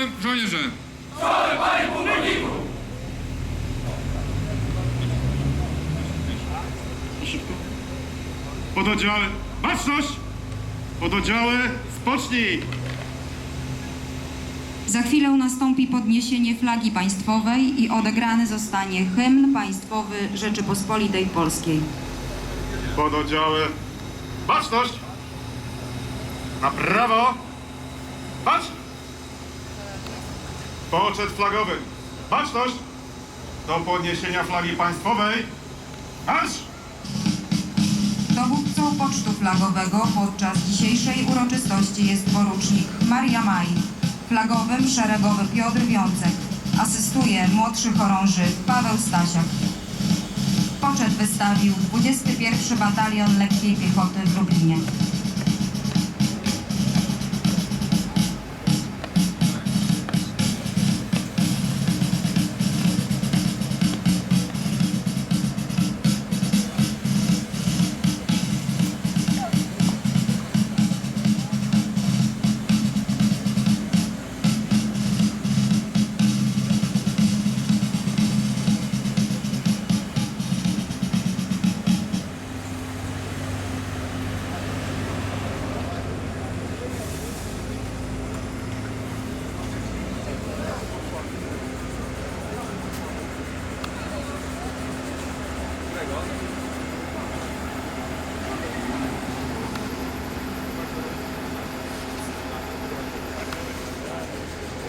czołem żołnierze! Szybko. Pododdziały. Baczność! Pododdziały, spocznij! Za chwilę nastąpi podniesienie flagi państwowej i odegrany zostanie hymn państwowy Rzeczypospolitej Polskiej. Pododdziały. Baczność! Na prawo! Bacz! Poczet flagowy. Baczność! Do podniesienia flagi państwowej. Marsz! Dowódcą pocztu flagowego podczas dzisiejszej uroczystości jest porucznik Maria Maj, flagowym szeregowy Piotr Wiącek, asystuje młodszy chorąży Paweł Stasiak. Poczet wystawił 21 Batalion Lekkiej Piechoty w Lublinie.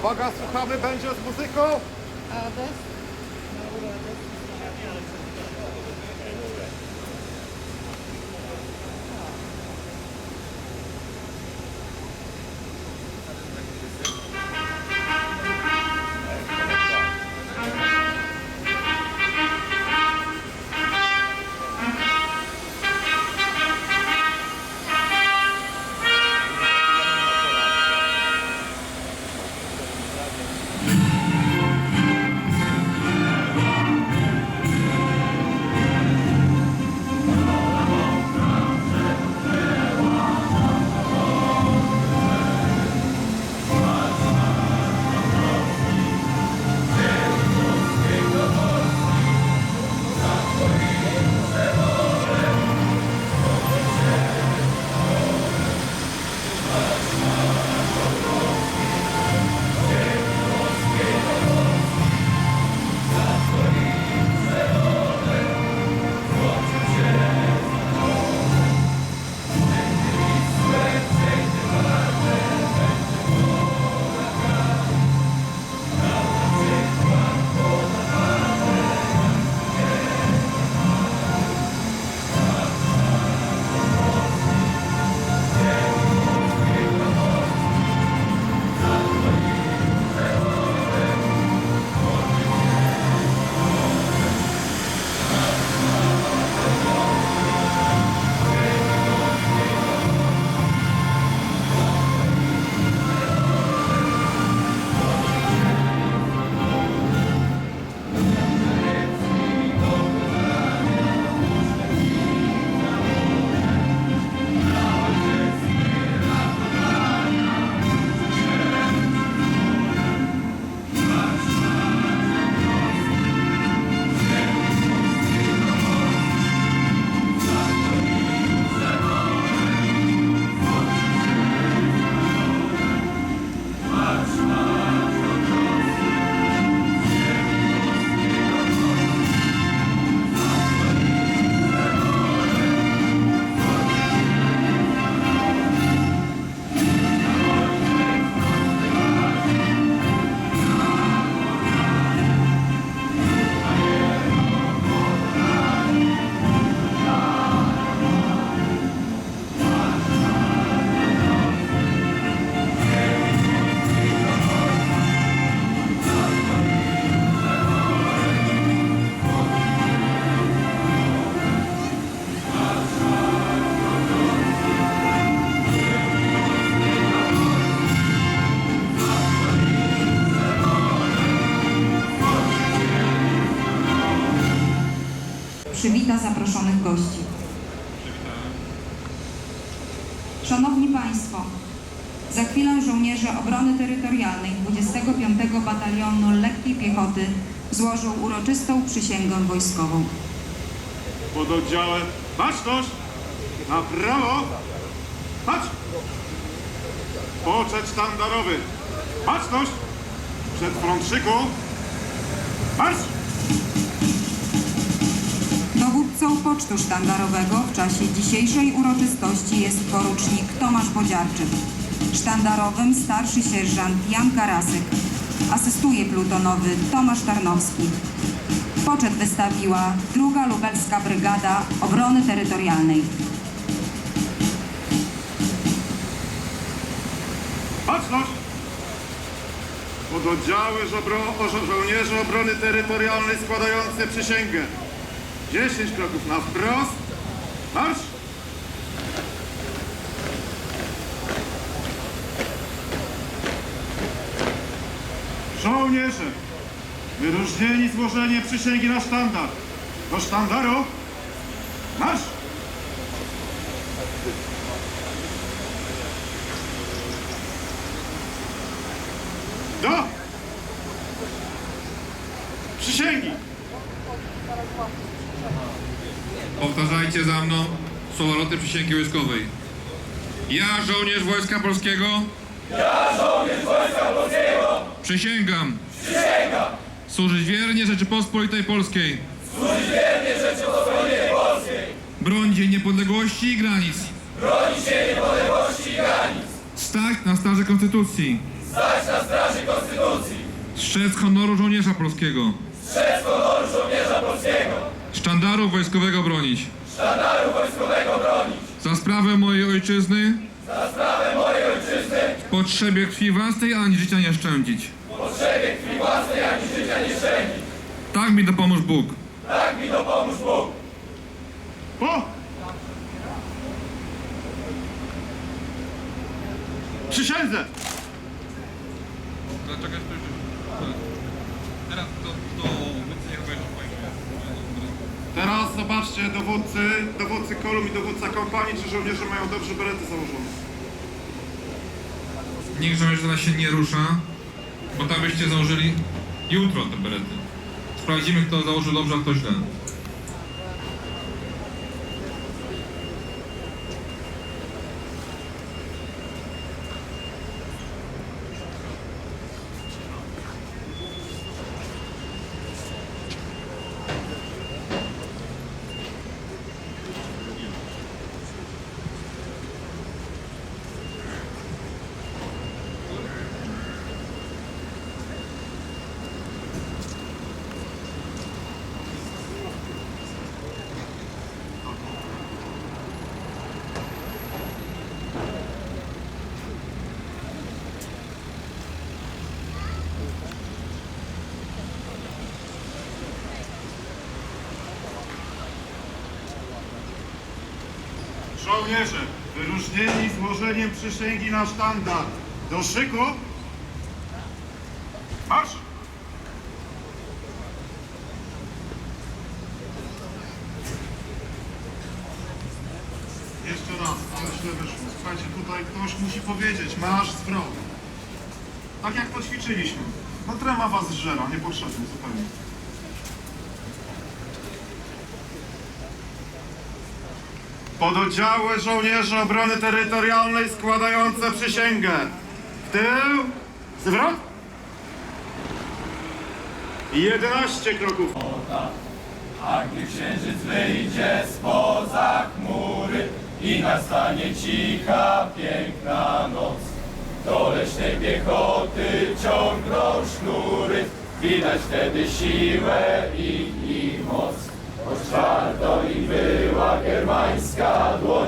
Uwaga, słuchamy, będzie z muzyką. przywita zaproszonych gości. Szanowni Państwo, za chwilę żołnierze obrony terytorialnej 25 Batalionu Lekkiej Piechoty złożą uroczystą przysięgę wojskową. Pododdziale, baczność! Na prawo! Patrz! Poczet sztandarowy! Baczność! Przed front szyku! Marsz! Dowódcą pocztu sztandarowego w czasie dzisiejszej uroczystości jest porucznik Tomasz Bodziarczyk. Sztandarowym starszy sierżant Jan Karasek. Asystuje plutonowy Tomasz Tarnowski. Poczet wystawiła druga lubelska brygada obrony terytorialnej. Baczność! Pododdziały żobro, o, żo, żołnierzy obrony terytorialnej składające przysięgę. 10 kroków na wprost. Marsz! Żołnierze, wyróżnieni złożeniem przysięgi na sztandar. Do sztandaru. Marsz! Do! Przysięgi! Powtarzajcie za mną przysięgi wojskowej. Ja, żołnierz Wojska Polskiego. Ja, żołnierz Wojska Polskiego. Przysięgam. Przysięgam. Służyć wiernie Rzeczypospolitej Polskiej. Służyć wiernie Rzeczypospolitej Polskiej. Bronić jej niepodległości i granic. Bronić jej niepodległości i granic. Stać na straży Konstytucji. Stać na straży Konstytucji. Strzec honoru żołnierza polskiego. Sztandaru wojskowego bronić. Sztandaru wojskowego bronić. Za sprawę mojej ojczyzny. Za sprawę mojej ojczyzny. W potrzebie krwi własnej ani życia nie szczędzić. W potrzebie krwi własnej ani życia nie szczędzić. Tak mi dopomóż Bóg. Po! Przysiędzę! Dlaczego Teraz to, to Zobaczcie dowódcy, dowódcy kolumn i dowódca kompanii, czy żołnierze mają dobrze berety założone. Niech żołnierz teraz się nie rusza, bo tam byście założyli jutro te berety. Sprawdzimy, kto założył dobrze, a kto źle. Żołnierze, wyróżnieni złożeniem przysięgi na sztandar. Do szyku! Marsz! Jeszcze raz, ale źle wyszło. Słuchajcie, tutaj ktoś musi powiedzieć, masz zwrot. Tak jak to ćwiczyliśmy. No trema was zżera, niepotrzebnie zupełnie. Pododdziały żołnierzy obrony terytorialnej składające przysięgę. W tył, zwrot. I 11 kroków. A gdy księżyc wyjdzie spoza chmury i nastanie cicha, piękna noc, do leśnej piechoty ciągną sznury, widać wtedy siłę i, i moc. Choć twardo i była germańska dłoń,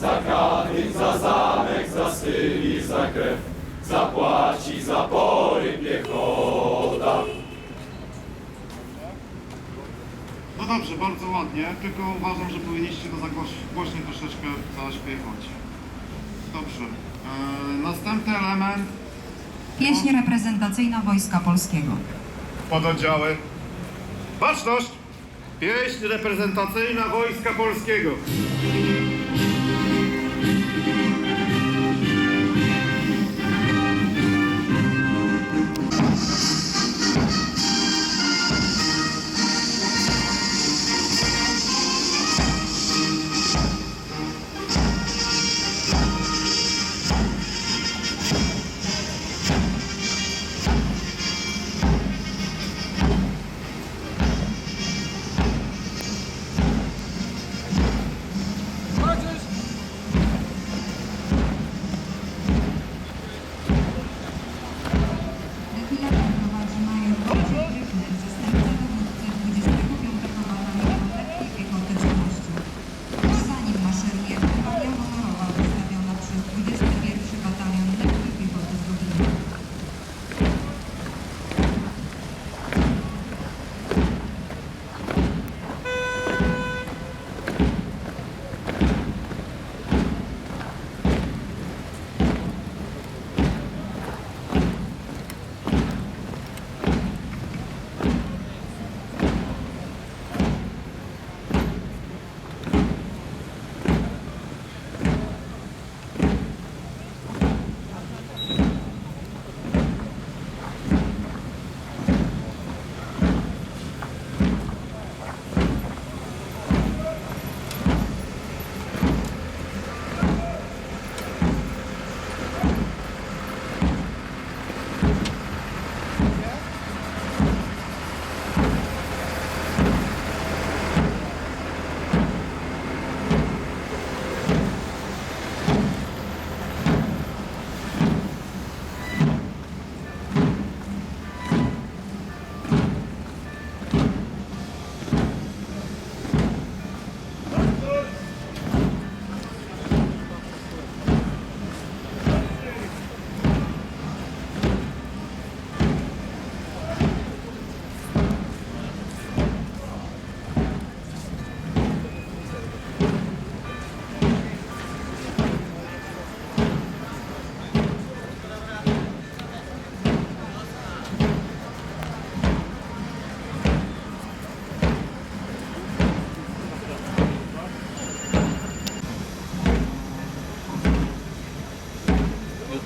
Za Katyn, za zamek, za Sybir, za krew, zapłaci za pory piechota. No dobrze, bardzo ładnie, tylko uważam, że powinniście to zagłoś- głośniej troszeczkę zaśpiewać. Dobrze. Eee, następny element Pieśń reprezentacyjna Wojska Polskiego. pododdziały. Baczność! Pieśń reprezentacyjna Wojska Polskiego.